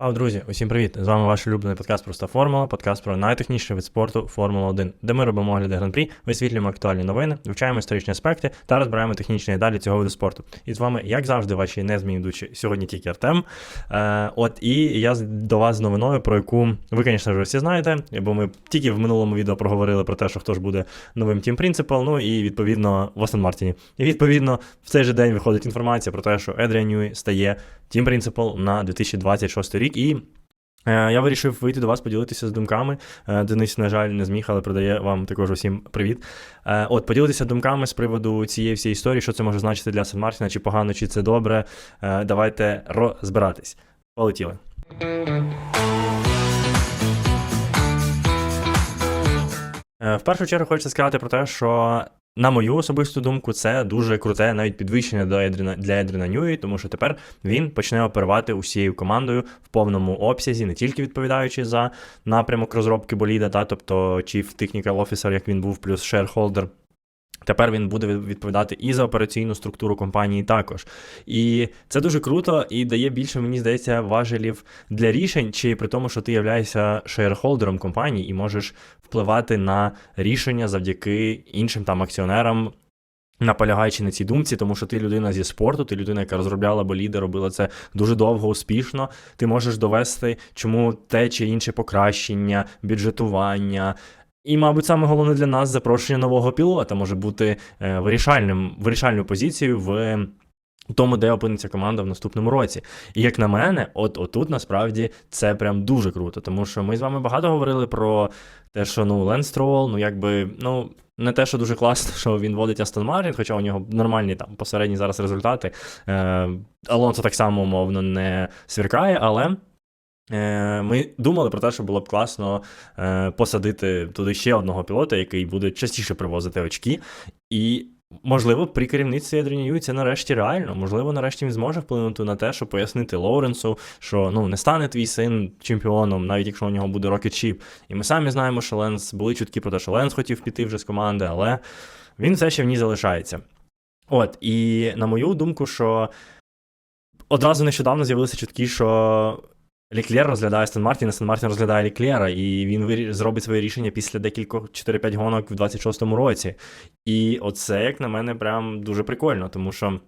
Вау, друзі, усім привіт! З вами ваш улюблений подкаст Проста Формула, подкаст про найтехніший вид спорту Формула 1, де ми робимо огляди гран-прі, висвітлюємо актуальні новини, вивчаємо історичні аспекти та розбираємо технічні деталі цього виду спорту. І з вами, як завжди, ваші незмінні ведучі, сьогодні тільки Артем. Е, от і я до вас з новиною, про яку ви, звісно вже всі знаєте, бо ми тільки в минулому відео проговорили про те, що хто ж буде новим Team Principal, ну і відповідно в Астон Мартіні. І відповідно в цей же день виходить інформація про те, що Едріан стає Team Principal на 2026 рік. І е, я вирішив вийти до вас, поділитися з думками. Е, Денис, на жаль, не зміг, але передає вам також усім привіт. Е, от, поділитися думками з приводу цієї всієї історії, що це може значити для Сан Мартіна, чи погано, чи це добре. Давайте розбиратись. Полетіли. В першу чергу хочеться сказати про те, що на мою особисту думку, це дуже круте навіть підвищення до Едріна, для Едріна Ньюї, тому що тепер він почне оперувати усією командою в повному обсязі, не тільки відповідаючи за напрямок розробки боліда, та, тобто Chief Technical Officer, як він був, плюс shareholder, Тепер він буде відповідати і за операційну структуру компанії також. І це дуже круто і дає більше, мені здається, важелів для рішень, чи при тому, що ти являєшся шейрхолдером компанії і можеш впливати на рішення завдяки іншим там акціонерам. Наполягаючи на цій думці, тому що ти людина зі спорту, ти людина, яка розробляла боліди, робила це дуже довго, успішно. Ти можеш довести, чому те чи інше покращення, бюджетування, і, мабуть, саме головне для нас запрошення нового пілота може бути е, вирішальним, вирішальною позицією в тому, де опиниться команда в наступному році. І як на мене, от отут насправді це прям дуже круто, тому що ми з вами багато говорили про те, що ну Ленс Строл, ну якби, ну. Не те, що дуже класно, що він водить Астон Мартін, хоча у нього нормальні там посередні зараз результати. Е, Алонсо так само, умовно, не сверкає, але Ми думали про те, що було б класно е, посадити туди ще одного пілота, який буде частіше привозити очки. І, можливо, при керівництві Едрінію це нарешті реально. Можливо, нарешті він зможе вплинути на те, щоб пояснити Лоуренсу, що ну не стане твій син чемпіоном, навіть якщо у нього буде рокет чіп. І ми самі знаємо, що Ленс були чутки про те, що Ленс хотів піти вже з команди, але він все ще в ній залишається. От, і на мою думку, що одразу нещодавно з'явилися чутки, що Ліклєр розглядає Стен Мартін, а Стен Мартін розглядає Ліклєра, і він зробить своє рішення після декількох 4-5 гонок в 26-му році. І оце, як на мене, прям дуже прикольно, тому що.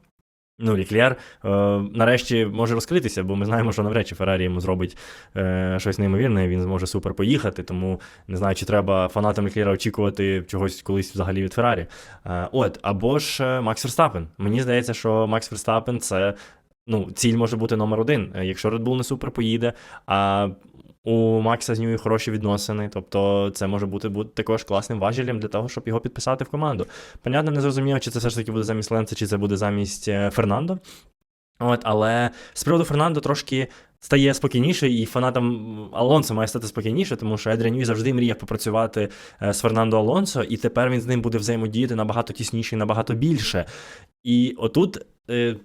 Ну, Ліклєр е, нарешті може розкритися, бо ми знаємо, що навряд чи Феррарі йому зробить е, щось неймовірне, він зможе супер поїхати. Тому не знаю, чи треба фанатам Ліклєра очікувати чогось колись взагалі від Феррарі. Е, от, або ж е, Макс Верстапен. Мені здається, що Макс Верстапен це ну, ціль може бути номер один. Е, Якщо Red Bull не супер поїде, а у Макса з Ньюї хороші відносини, тобто це може бути, бути також класним важелем для того, щоб його підписати в команду. Понятно, не зрозуміло, чи це все ж таки буде замість Ленца, чи це буде замість е, Фернандо. От, але з приводу Фернандо трошки стає спокійніше, і фанатам Алонсо має стати спокійніше, тому що Едріан Ньюї завжди мріяв попрацювати е, з Фернандо Алонсо, і тепер він з ним буде взаємодіяти набагато тісніше і набагато більше. І отут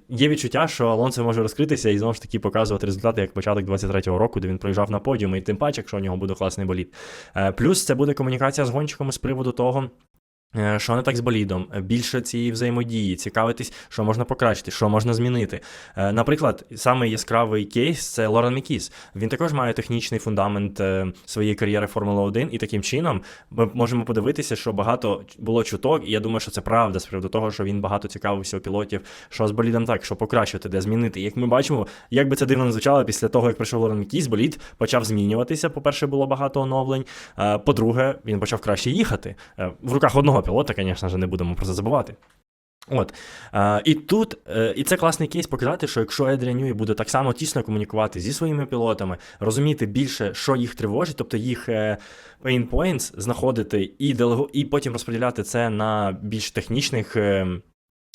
є відчуття, що Алонсо може розкритися і знову ж таки показувати результати як початок 23-го року, де він проїжджав на подіум, і тим паче, якщо у нього буде класний боліт. Е, плюс це буде комунікація з гонщиками з приводу того. Е, Що не так з болідом, Е, більше цієї взаємодії, цікавитись, що можна покращити, що можна змінити. Е, Наприклад, самий яскравий кейс це Лорен Мікіс. Він також має технічний фундамент своєї кар'єри Формули 1, і таким чином ми можемо подивитися, що багато було чуток, і я думаю, що це правда з приводу того, що він багато цікавився у пілотів, що з болідом так, що покращити, де змінити. Як ми бачимо, як би це дивно не звучало, після того, як прийшов Лорен Мікіс, болід почав змінюватися. По-перше, було багато оновлень. По-друге, він почав краще їхати. В руках одного пілота, звісно ж, не будемо про це забувати. От. Е, і тут, е, і це класний кейс показати, що якщо Едріан Ньюї буде так само тісно комунікувати зі своїми пілотами, розуміти більше, що їх тривожить, тобто їх е, pain points знаходити і і потім розподіляти це на більш технічних. е,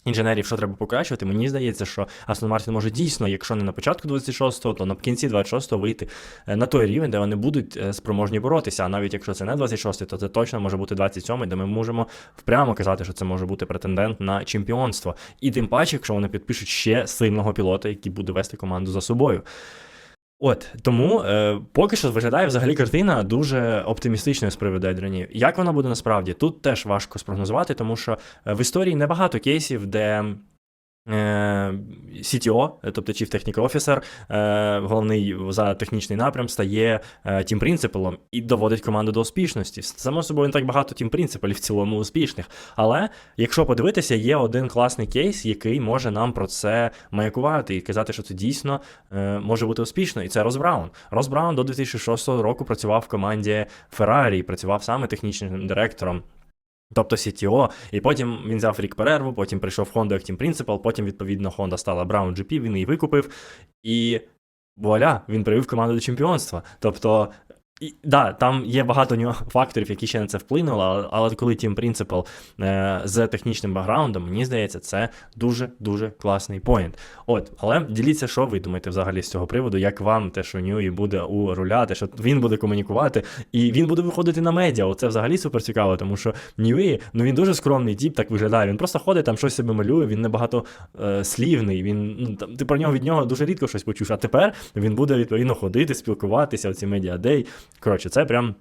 Інженерів, що треба покращувати, мені здається, що Астон Мартін може дійсно, якщо не на початку 26-го, то на кінці 26-го вийти е, на той рівень, де вони будуть е, спроможні боротися. А навіть якщо це не 26-й, то це точно може бути 27-й, де ми можемо впрямо казати, що це може бути претендент на чемпіонство. І тим паче, якщо вони підпишуть ще сильного пілота, який буде вести команду за собою. От тому е, поки що виглядає взагалі картина дуже оптимістичною з приводу Едренів. Як вона буде насправді? Тут теж важко спрогнозувати, тому що е, в історії небагато кейсів, де CTO, тобто Chief Technical Officer, е, головний за технічний напрям, стає е, тім принципалом і доводить команду до успішності. Само собою, не так багато тім принципалів в цілому успішних. Але якщо подивитися, є один класний кейс, який може нам про це маякувати і казати, що це дійсно е, може бути успішно. І це Рос Браун. Рос Браун до 2006 року працював в команді Ferrari, працював саме технічним директором. Тобто CTO, і потім він взяв рік перерву, потім прийшов в Honda як Team Principal, потім, відповідно, Honda стала Brown GP, він її викупив, і вуаля, він привів команду до чемпіонства. Тобто, і, да, там є багато нюа- факторів, які ще на це вплинули, але, але коли Team Principal е, з технічним бекграундом, мені здається, це дуже-дуже класний поінт. От, але діліться, що ви думаєте взагалі з цього приводу, як вам те, що Ньюї буде у руля, те, що він буде комунікувати, і він буде виходити на медіа. Оце взагалі супер цікаво, тому що Ньюї, ну він дуже скромний тіп, так виглядає. Він просто ходить, там щось себе малює, він небагато е, слівний. Він ну там ти про нього від нього дуже рідко щось почуєш. А тепер він буде відповідно ходити, спілкуватися, оці медіадей. Коротше, це прям.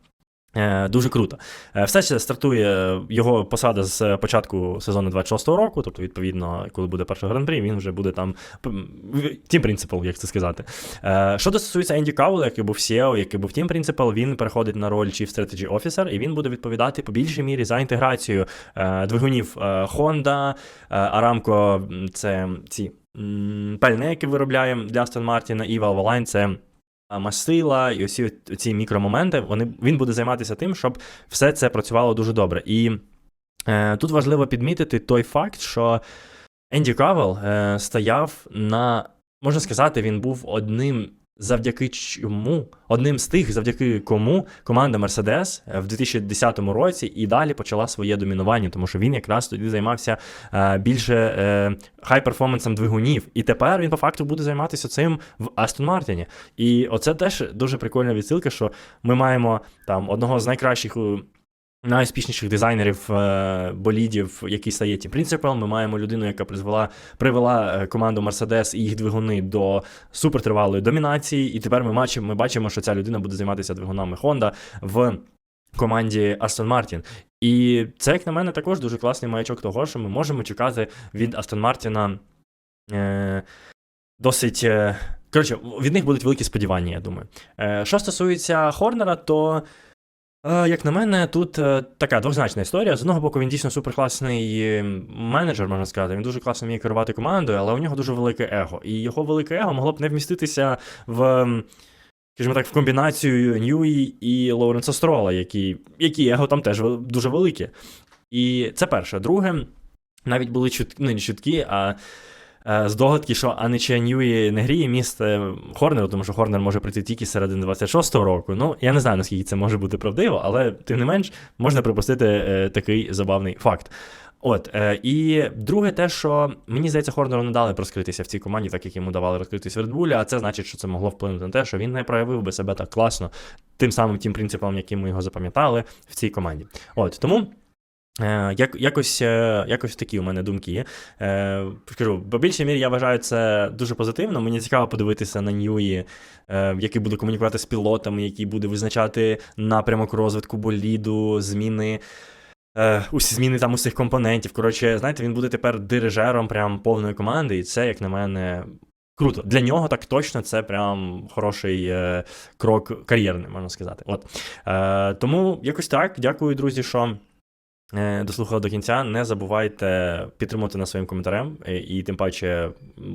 Е, Дуже круто. Е, Все ще стартує його посада з початку сезону 26-го року, тобто, відповідно, коли буде перший гран-прі, він вже буде там тім принципал, як це сказати. Е, Що стосується Енді Каула, який був SEO, який був тім принципал, він переходить на роль Chief Strategy Officer, і він буде відповідати по більшій мірі за інтеграцію двигунів Honda, Aramco, це ці пальне, які виробляємо для Aston Martin, і Valvoline, це мастила, і усі ці мікромоменти, вони, він буде займатися тим, щоб все це працювало дуже добре. І е, тут важливо підмітити той факт, що Енді Кавел е, стояв на, можна сказати, він був одним. Завдяки чому одним з тих, завдяки кому команда Mercedes в 2010 році і далі почала своє домінування, тому що він якраз тоді займався е, більше е, хай-перформансом двигунів. І тепер він по факту буде займатися цим в Астон Мартіні. І оце теж дуже прикольна відсилка, що ми маємо там одного з найкращих. Найуспішніших дизайнерів е, болідів, який стає Team Principal. Ми маємо людину, яка призвела, привела е, команду Mercedes і їх двигуни до супертривалої домінації. І тепер ми бачимо, ми бачимо, що ця людина буде займатися двигунами Honda в команді Aston Martin. І це, як на мене, також дуже класний маячок того, що ми можемо чекати від Aston Martin е, досить. Е, коротше, від них будуть великі сподівання, я думаю. Що стосується Хорнера, то. Е, Як на мене, тут е, така двозначна історія. З одного боку, він дійсно суперкласний менеджер, можна сказати. Він дуже класно вміє керувати командою, але у нього дуже велике его. І його велике его могло б не вміститися в, скажімо так, в комбінацію Ньюї і Лоуренса Строла, які, які его там теж дуже великі. І це перше. Друге, навіть були чутки, ну, не чутки, а. Е, Здогадки, що а не Ньюї не гріє місце Хорнеру, тому що Хорнер може прийти тільки середини 26-го року. Ну, я не знаю, наскільки це може бути правдиво, але тим не менш можна припустити е, такий забавний факт. От, е, і друге, те, що мені здається, Хорнеру не дали розкритися в цій команді, так як йому давали розкритись Bull, а це значить, що це могло вплинути на те, що він не проявив би себе так класно тим самим тим принципом, яким ми його запам'ятали в цій команді. От тому. Е, як, якось, е, якось такі у мене думки. Е, скажу, по більшій мірі я вважаю це дуже позитивно. Мені цікаво подивитися на Ньюї, е, який буде комунікувати з пілотами, який буде визначати напрямок розвитку боліду, зміни. Е, усі зміни там усіх компонентів. Коротше, знаєте, він буде тепер дирижером прям повної команди, і це, як на мене, круто. Для нього так точно це прям хороший е, крок кар'єрний, можна сказати. От. Е, тому якось так. Дякую, друзі, що. Е, Дослухали до кінця, не забувайте підтримувати нас своїм коментарем, е, і тим паче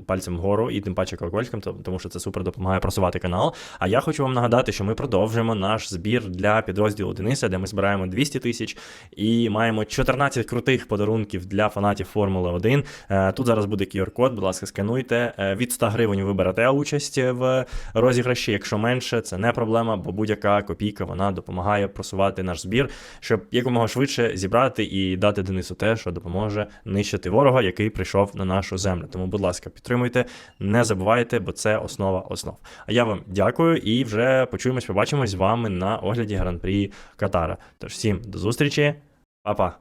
пальцем вгору, і тим паче колокольчиком, тому що це супер допомагає просувати канал. А я хочу вам нагадати, що ми продовжуємо наш збір для підрозділу Дениса, де ми збираємо 200 тисяч і маємо 14 крутих подарунків для фанатів Формули 1. Е, Тут зараз буде QR-код, будь ласка, скануйте. Від 100 гривень ви берете участь в розіграші. Якщо менше, це не проблема, бо будь-яка копійка вона допомагає просувати наш збір, щоб якомога швидше зібрати і дати Денису те, що допоможе нищити ворога, який прийшов на нашу землю. Тому, будь ласка, підтримуйте, не забувайте, бо це основа основ. А я вам дякую і вже почуємось, побачимось з вами на огляді гран-прі Катара. Тож всім до зустрічі, па-па!